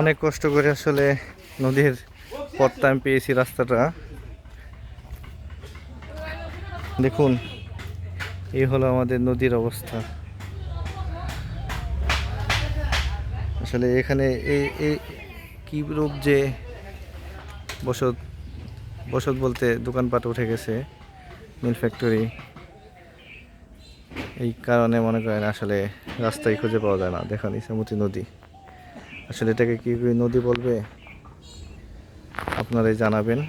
অনেক কষ্ট করে আসলে নদীর পথটা আমি পেয়েছি রাস্তাটা। দেখুন, এই হলো আমাদের নদীর অবস্থা। আসলে এখানে এই কী রূপ যে বসত বসত বলতে দোকানপাট উঠে গেছে, মিল ফ্যাক্টরি। এই কারণে মনে করেন আসলে রাস্তায় খুঁজে পাওয়া যায় না। দেখুন ইসামতি নদী। আসলে এটাকে কি নদী বলবে? আপনারাই জানাবেন।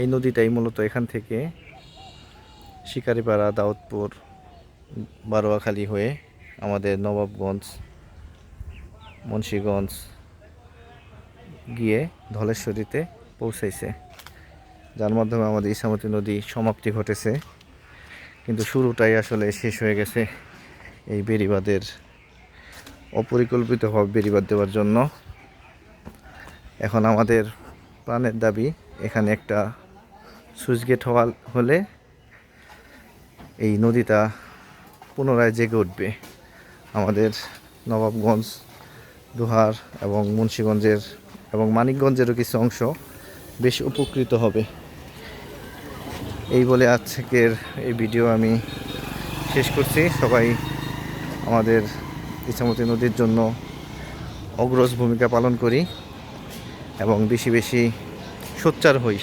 এই নদীটাই মূলত এখান থেকে শিকারিপাড়া, দাউদপুর, বারোয়াখালী হয়ে আমাদের নবাবগঞ্জ, মুন্সীগঞ্জ গিয়ে ধলেশ্বরীতে পৌঁছাইছে। যার মাধ্যমে আমাদের ইসামতি নদী সমাপ্তি ঘটেছে। কিন্তু শুরুটাই আসলে শেষ হয়ে গেছে এই বেড়িবাঁধের অপরিকল্পিতভাবে বেড়িবাঁধ দেওয়ার জন্য। এখন আমাদের প্রাণের দাবি, এখানে একটা সুইচ গেট হওয়া হলে এই নদীটা পুনরায় জেগে উঠবে। আমাদের নবাবগঞ্জ, দুহার এবং মুন্সীগঞ্জের এবং মানিকগঞ্জেরও কিছু অংশ বেশ উপকৃত হবে। এই বলে আজকের এই ভিডিও আমি শেষ করছি। সবাই আমাদের ইচ্ছামতি নদীর জন্য অগ্রজ ভূমিকা পালন করি এবং বেশি বেশি সোচ্চার হই।